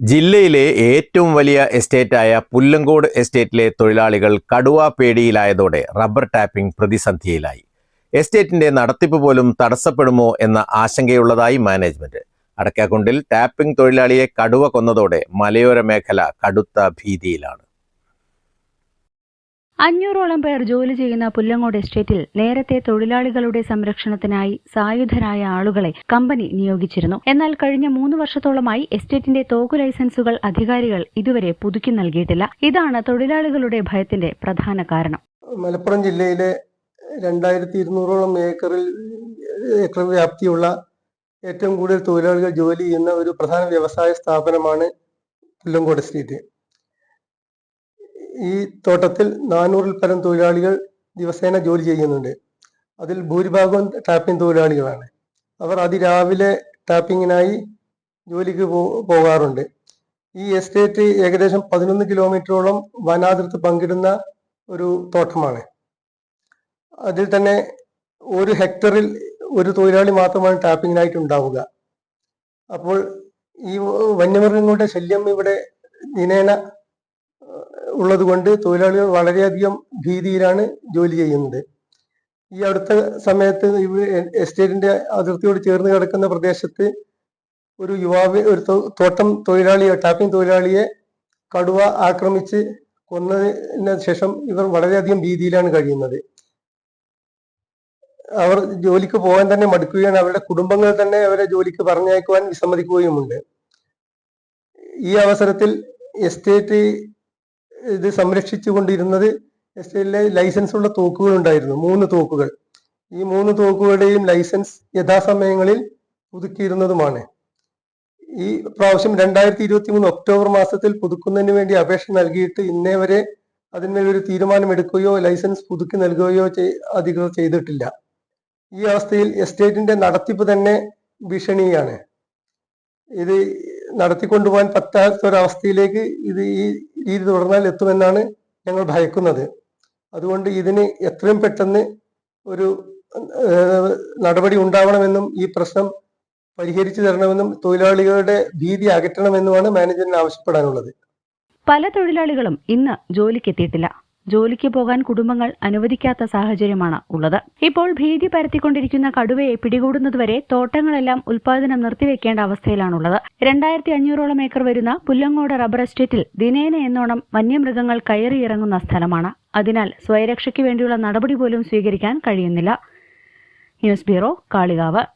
ജില്ലയിലെ ഏറ്റവും വലിയ എസ്റ്റേറ്റായ പുല്ലങ്കോട് എസ്റ്റേറ്റിലെ തൊഴിലാളികൾ കടുവ പേടിയിലായതോടെ റബ്ബർ ടാപ്പിംഗ് പ്രതിസന്ധിയിലായി. എസ്റ്റേറ്റിന്റെ നടത്തിപ്പ് പോലും തടസ്സപ്പെടുമോ എന്ന ആശങ്കയുള്ളതായി മാനേജ്മെന്റ്. അടക്കാക്കുണ്ടിൽ ടാപ്പിംഗ് തൊഴിലാളിയെ കടുവ കൊന്നതോടെ മലയോര മേഖല കടുത്ത ഭീതിയിലാണ്. അഞ്ഞൂറോളം പേർ ജോലി ചെയ്യുന്ന പുല്ലങ്ങോട് എസ്റ്റേറ്റിൽ നേരത്തെ തൊഴിലാളികളുടെ സംരക്ഷണത്തിനായി സായുധരായ ആളുകളെ കമ്പനി നിയോഗിച്ചിരുന്നു. എന്നാൽ കഴിഞ്ഞ മൂന്ന് വർഷത്തോളമായി എസ്റ്റേറ്റിന്റെ തോക്കു ലൈസൻസുകൾ അധികാരികൾ ഇതുവരെ പുതുക്കി നൽകിയിട്ടില്ല. ഇതാണ് തൊഴിലാളികളുടെ ഭയത്തിന്റെ പ്രധാന കാരണം. മലപ്പുറം ജില്ലയിലെ രണ്ടായിരത്തി ഇരുന്നൂറോളം ഏക്കറിൽ ഏക്കർ വ്യാപ്തിയുള്ള ഏറ്റവും കൂടുതൽ തൊഴിലാളികൾ ജോലി ചെയ്യുന്ന ഒരു പ്രധാന വ്യവസായ സ്ഥാപനമാണ് പുല്ലങ്കോട് എസ്റ്റേറ്റ്. ഈ തോട്ടത്തിൽ നാനൂറിൽ പരം തൊഴിലാളികൾ ദിവസേന ജോലി ചെയ്യുന്നുണ്ട്. അതിൽ ഭൂരിഭാഗവും ടാപ്പിംഗ് തൊഴിലാളികളാണ്. അവർ അതിരാവിലെ ടാപ്പിങ്ങിനായി ജോലിക്ക് പോകാറുണ്ട്. ഈ എസ്റ്റേറ്റ് ഏകദേശം പതിനൊന്ന് കിലോമീറ്ററോളം വനാതിർത്ത് പങ്കിടുന്ന ഒരു തോട്ടമാണ്. അതിൽ തന്നെ ഒരു ഹെക്ടറിൽ ഒരു തൊഴിലാളി മാത്രമാണ് ടാപ്പിങ്ങിനായിട്ട് ഉണ്ടാവുക. അപ്പോൾ ഈ വന്യമൃഗങ്ങളുടെ ശല്യം ഇവിടെ ദിനേന ഉള്ളത് കൊണ്ട് തൊഴിലാളികൾ വളരെയധികം ഭീതിയിലാണ് ജോലി ചെയ്യുന്നത്. ഈ അടുത്ത സമയത്ത് എസ്റ്റേറ്റിന്റെ അതിർത്തിയോട് ചേർന്ന് കിടക്കുന്ന പ്രദേശത്ത് ഒരു യുവാവ് ഒരു തോട്ടം തൊഴിലാളിയെ ടാപ്പിംഗ് തൊഴിലാളിയെ കടുവ ആക്രമിച്ച് കൊന്നതിന് ശേഷം ഇവർ വളരെയധികം ഭീതിയിലാണ് കഴിയുന്നത്. അവർ ജോലിക്ക് പോകാൻ തന്നെ മടുക്കുകയാണ്. അവരുടെ കുടുംബങ്ങൾ തന്നെ അവരെ ജോലിക്ക് പറഞ്ഞയക്കുവാൻ വിസമ്മതിക്കുകയുമുണ്ട്. ഈ അവസരത്തിൽ എസ്റ്റേറ്റ് ഇത് സംരക്ഷിച്ചു കൊണ്ടിരുന്നത് എസ്റ്റേറ്റിലെ ലൈസൻസ് ഉള്ള തോക്കുകൾ ഉണ്ടായിരുന്നു മൂന്ന് തോക്കുകൾ. ഈ മൂന്ന് തോക്കുകളുടെയും ലൈസൻസ് യഥാസമയങ്ങളിൽ പുതുക്കിയിരുന്നതുമാണ്. ഈ പ്രാവശ്യം രണ്ടായിരത്തി ഇരുപത്തി മൂന്ന് ഒക്ടോബർ മാസത്തിൽ പുതുക്കുന്നതിന് വേണ്ടി അപേക്ഷ നൽകിയിട്ട് ഇന്നേ വരെ അതിന്മേൽ ഒരു തീരുമാനമെടുക്കുകയോ ലൈസൻസ് പുതുക്കി നൽകുകയോ അധികൃതർ ചെയ്തിട്ടില്ല. ഈ അവസ്ഥയിൽ എസ്റ്റേറ്റിന്റെ നടത്തിപ്പ് തന്നെ ഭീഷണിയാണ്. ഇത് നടത്തിക്കൊണ്ടുപോകാൻ പറ്റാത്ത ഒരവസ്ഥയിലേക്ക് ഇത് ഈ രീതി തുടർന്നാൽ എത്തുമെന്നാണ് ഞങ്ങൾ ഭയക്കുന്നത്. അതുകൊണ്ട് ഇതിന് എത്രയും പെട്ടെന്ന് ഒരു നടപടി ഉണ്ടാവണമെന്നും ഈ പ്രശ്നം പരിഹരിച്ചു തരണമെന്നും തൊഴിലാളികളുടെ ഭീതി അകറ്റണമെന്നുമാണ് മാനേജറിന് ആവശ്യപ്പെടാനുള്ളത്. പല തൊഴിലാളികളും ഇന്ന് ജോലിക്കെത്തിയിട്ടില്ല. ജോലിക്ക് പോകാൻ കുടുംബങ്ങൾ അനുവദിക്കാത്ത സാഹചര്യമാണ് ഉള്ളത്. ഇപ്പോൾ ഭീതി പരത്തിക്കൊണ്ടിരിക്കുന്ന കടുവയെ പിടികൂടുന്നതുവരെ തോട്ടങ്ങളെല്ലാം ഉൽപാദനം നിർത്തിവെക്കേണ്ട അവസ്ഥയിലാണുള്ളത്. രണ്ടായിരത്തി അഞ്ഞൂറോളം ഏക്കർ വരുന്ന പുല്ലങ്ങോട് റബ്ബർ എസ്റ്റേറ്റിൽ ദിനേന എന്നോണം വന്യമൃഗങ്ങൾ കയറിയിറങ്ങുന്ന സ്ഥലമാണ്. അതിനാൽ സ്വയരക്ഷയ്ക്ക് വേണ്ടിയുള്ള നടപടി പോലും സ്വീകരിക്കാൻ കഴിയുന്നില്ല. News bureau Kalikavu.